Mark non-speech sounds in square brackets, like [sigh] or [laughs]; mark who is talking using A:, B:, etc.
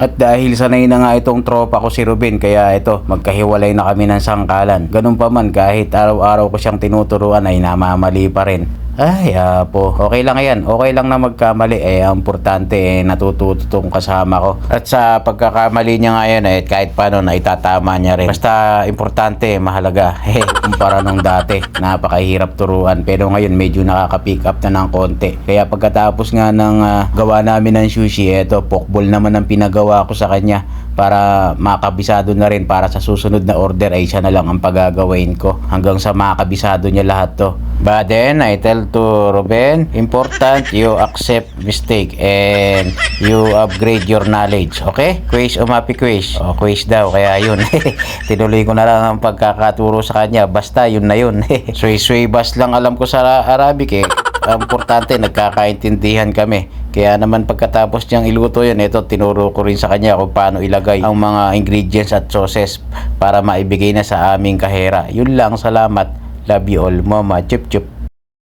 A: At dahil sanay na nga itong tropa ko si Ruben, kaya ito, magkahiwalay na kami ng sangkalan. Ganun pa man, kahit araw-araw ko siyang tinuturuan ay namamali pa rin. Ay, apo. Okay lang yan. Okay lang na magkamali. Eh, ang importante, eh, natututo tong kasama ko. At sa pagkakamali niya ngayon, eh, kahit paano, na itatama niya rin. Basta, importante, mahalaga. [laughs] Eh, kumpara nung dati, napakahirap turuan. Pero ngayon, medyo nakaka-pick up na ng konti. Kaya pagkatapos nga ng ah, gawa namin ng sushi, eto, pokball naman ang pinagawa ko sa kanya para makabisado na rin para sa susunod na order ay siya na lang ang pagagawin ko hanggang sa makabisado niya lahat to. But then, I tell to Ruben, important you accept mistake and you upgrade your knowledge. Okay? Quiz o mapi quiz? O, quiz daw. Kaya yun. [laughs] Tinuloy ko na lang ang pagkakaturo sa kanya. Basta yun na yun. [laughs] Sway-sway bas lang alam ko sa Arabic eh. Ang importante, nagkakaintindihan kami. Kaya naman pagkatapos niyang iluto yun, ito tinuro ko rin sa kanya kung paano ilagay ang mga ingredients at sauces para maibigay na sa aming kahera. Yun lang, salamat. Love you all, mama. Chup chup.